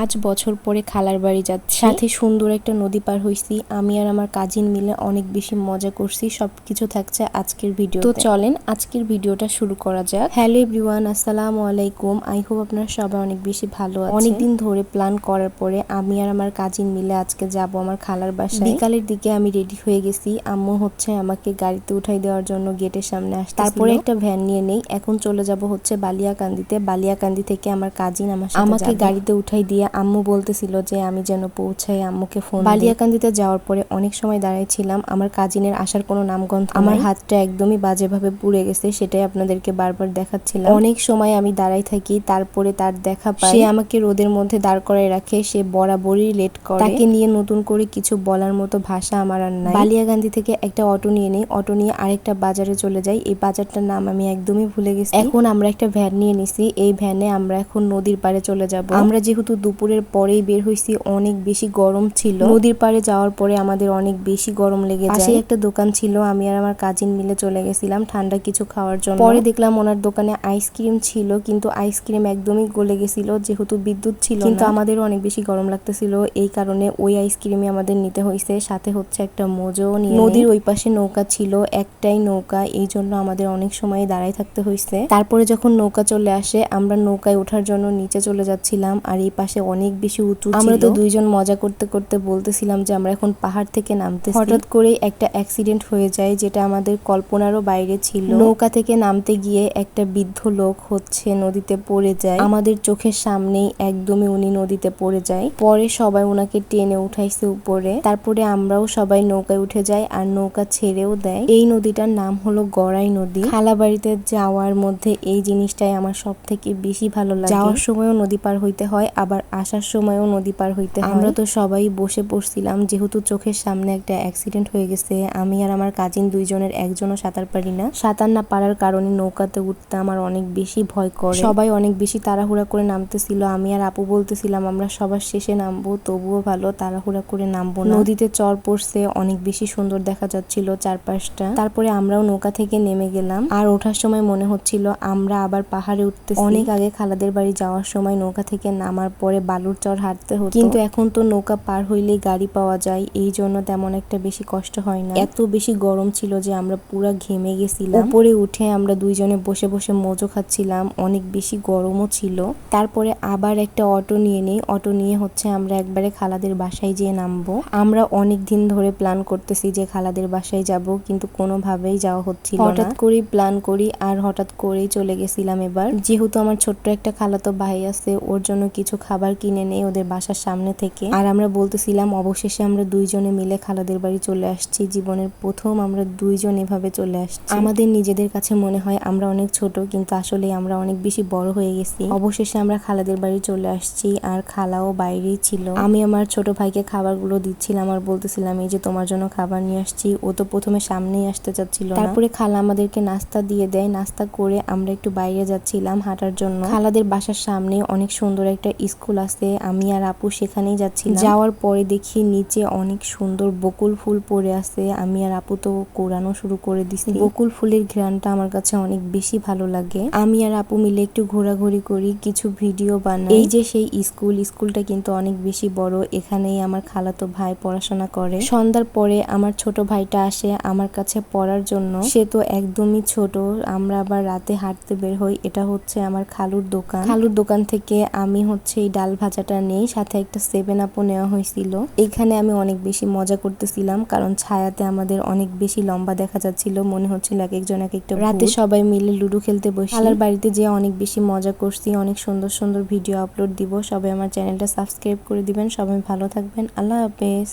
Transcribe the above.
পাঁচ বছর পরে খালার বাড়ি যাচ্ছি। সাথে সুন্দর একটা নদী পার হইছি। আমি আর আমার কাজিন মিলে অনেক বেশি মজা করছি। সবকিছু থাকছে আজকের ভিডিও তো চলেন আজকের ভিডিওটা শুরু করা যাক। হ্যালো এভরিওয়ান আসসালামু আলাইকুম। আই হোপ আপনারা সবাই অনেক বেশি ভালো আছেন। অনেকদিন ধরে প্ল্যান করার পরে আমি আর আমার কাজিন মিলে আজকে যাব আমার খালার বাসায়। বিকালের দিকে আমি রেডি হয়ে গেছি। আম্মু হচ্ছে আমাকে গাড়িতে উঠাই দেওয়ার জন্য গেটের সামনে আসছে তারপরে একটা ভ্যান নিয়ে নেই। এখন চলে যাব হচ্ছে বালিয়াকান্দিতে। বালিয়াকান্দি থেকে আমার কাজিন আমার আমাকে গাড়িতে উঠাই দিয়ে আম্মু বলতেছিল যে আমি যেন পৌঁছাই আম্মুকে ফোন বালিয়াকান্দিতে যাওয়ার পরে অনেক সময় দাঁড়াইছিলাম। আমার কাজিনের আসার কোনো নামগন্ধ আমার হাতটা একদমই বাজেভাবে পুড়ে গেছে সেটাই আপনাদেরকে বারবার দেখাচ্ছিলাম। অনেক সময় আমি দাঁড়াই থাকি তারপরে তার দেখা পাই। সে আমাকে রোদের মধ্যে দাঁড় করায় রাখে সে বরাবরই লেট করে। তাকে নিয়ে নতুন করে কিছু বলার মতো ভাষা আমার আর নাই। বালিয়াকান্দি থেকে একটা অটো নিয়ে নেই অটো নিয়ে আরেকটা বাজারে চলে যাই। এই বাজারটার নাম আমি একদমই ভুলে গেছি। এখন আমরা একটা ভ্যান নিয়ে নিছি। এই ভ্যানে আমরা এখন নদীর পাড়ে চলে যাব। আমরা যেহেতু দুপুরের পরেই বের হইছি অনেক বেশি গরম ছিল। নদীর পাড়ে যাওয়ার পরে আমাদের অনেক বেশি গরম লেগে যায়। একটা দোকান ছিল আমি আর আমার কাজিন মিলে চলে গেছিলাম ঠান্ডা কিছু খাওয়ার জন্য। পরে দেখলাম ওনার দোকানে আইসক্রিম ছিল কিন্তু আইসক্রিম একদমই গলে গেছিল যেহেতু বিদ্যুৎ ছিল কিন্তু আমাদের অনেক বেশি গরম লাগতেছিল এই কারণে ওই আইসক্রিমই আমাদের নিতে হয়েছে সাথে হচ্ছে একটা মোজো নিয়ে নদীর ওই পাশে নৌকা ছিল একটাই নৌকা এই জন্য আমাদের অনেক সময় দাঁড়ায় থাকতে হয়েছে তারপরে যখন নৌকা চলে আসে আমরা নৌকায় ওঠার জন্য নিচে চলে যাচ্ছিলাম আর এই পাশে অনেক বেশি উঁচু আমরা তো দুইজন মজা করতে করতে বলতেছিলাম যে আমরা এখন পাহাড় থেকে নামতে হঠাৎ করেই একটা অ্যাক্সিডেন্ট হয়ে যায় যেটা আমাদের কল্পনারও বাইরে ছিল। নৌকা থেকে নামতে গিয়ে একটা বৃদ্ধ লোক হচ্ছে নদীতে পড়ে যায়। আমাদের চোখের সামনেই একদমই উনি নদীতে পড়ে যায়। পরে সবাই ওনাকে টেনে উঠাইছে উপরে। তারপরে আমরাও সবাই নৌকায় উঠে যাই আর নৌকা ছেড়েও দেয়। এই নদীটার নাম হলো গড়াই নদী। খালাবাড়িতে যাওয়ার মধ্যে এই জিনিসটাই আমার সব থেকে বেশি ভালো লাগে। যাওয়ার সময়ও নদী পার হইতে হয় আবার আসার সময়ও নদী পার হইতে আমরা তো সবাই বসে পড়ছিলাম, যেহেতু চোখের সামনে একটা অ্যাক্সিডেন্ট হয়ে গেছে, আমি আর আমার কাজিন দুইজনের একজনও সাঁতার পারি না। সাঁতার না পারার কারণে নৌকাতে উঠতে আমার অনেক বেশি ভয় করে। সবাই অনেক বেশি তাড়াহুড়া করে নামতেছিল, আমি আর আপু বলতেছিলাম, আমরা সবার শেষে নামবো, তবুও ভালো তাড়াহুড়া করে নামবো নদীতে চর পড়ছে, অনেক বেশি সুন্দর দেখা যাচ্ছিল চারপাশটা। তারপরে আমরাও নৌকা থেকে নেমে গেলাম, আর ওঠার সময় মনে হচ্ছিল আমরা আবার পাহাড়ে উঠতে অনেক আগে খালাদের বাড়ি যাওয়ার সময় নৌকা থেকে নামার পরে বালুর চর হাঁটতে হতো। কিন্তু এখন তো নৌকা পার হইলেই গাড়ি পাওয়া যায়, এই জন্য তেমন একটা বেশি কষ্ট হয় না। এত বেশি গরম ছিল যে আমরা পুরা ঘেমে গেছিলাম। উপরে উঠে আমরা দুইজনে বসে বসে মজো খাচ্ছিলাম, অনেক বেশি গরমও ছিল। তারপরে আবার একটা অটো নিয়ে নেই, অটো নিয়ে হচ্ছে আমরা একবারে খালাদের বাসায় যেয়ে নামবো। আমরা অনেক দিন ধরে প্ল্যান করতেছি যে খালাদের বাসায় যাব, কিন্তু কোনোভাবেই যাওয়া হচ্ছিল হঠাৎ করেই প্ল্যান করি আর হঠাৎ করেই চলে গেছিলাম এবার। যেহেতু আমার ছোট্ট একটা খালাতো ভাই আছে, ওর জন্য কিছু খাবার কিনে নেই ওদের বাসার সামনে থেকে। আর আমরা বলতেছিলাম, অবশেষে আমরা দুইজনে মিলে খালাদের বাড়ি চলে আসছি। জীবনের প্রথম আমরা দুইজন এভাবে চলে আসছি। আমাদের নিজেদের কাছে মনে হয় আমরা অনেক ছোট, কিন্তু আসলে আমরা অনেক বেশি বড় হয়ে গেছি। অবশেষে আমরা খালাদের বাড়ি চলে আসছি আর খালাও বাইরেই ছিল। আমি আমার ছোট ভাইকে খাবারগুলো দিচ্ছিলাম আর বলতেছিলাম, এই যে তোমার জন্য খাবার নিয়ে আসছি। ও তো প্রথমে সামনেই আসতে চাচ্ছিল তারপরে খালা আমাদেরকে নাস্তা দিয়ে দেয়। নাস্তা করে আমরা একটু বাইরে যাচ্ছিলাম হাঁটার জন্য। খালাদের বাসার সামনে অনেক সুন্দর একটা স্কুল আছে আমি আর আপু সেখানেই যাচ্ছি যাওয়ার পরে দেখি নিচে অনেক সুন্দর বকুল ফুল পড়ে আছে আমি আর আপু তো কোরানো শুরু করে দিছি। বকুল ফুলের ঘ্রাণটা আমার কাছে অনেক বেশি ভালো লাগে। আমি আর আপু মিলে একটু ঘোরাঘুরি করি, কিছু ভিডিও বানাই। এই যে সেই স্কুল, স্কুলটা কিন্তু অনেক বেশি বড়। এখানেই আমার খালাতো ভাই পড়াশোনা করে। সন্ধ্যার পরে আমার ছোট ভাইটা আসে আমার কাছে পড়ার জন্য। সে তো একদমই ছোট। আমরা আবার রাতে হাঁটতে বের হই। এটা হচ্ছে আমার খালুর দোকান। খালুর দোকান থেকে আমি হচ্ছে এই ডাল ভাজাটা নেই সাথে একটা সেভেন আপও নেওয়া হয়েছিল। এখানে আমি অনেক বেশি মজা করতেছিলাম কারণ ছায়াতে আমাদের অনেক বেশি লম্বা দেখা যাচ্ছিল। মনে হচ্ছিল এক একজন এক একটা রাতে সবাই মিলে লুডো খেলতে বসে। খালার বাড়িতে যে অনেক বেশি মজা করছি অনেক সুন্দর সুন্দর ভিডিও আপলোড দিব। সবাই আমার চ্যানেলটা সাবস্ক্রাইব করে দিবেন। সবাই ভালো থাকবেন। আল্লাহ হাফেজ।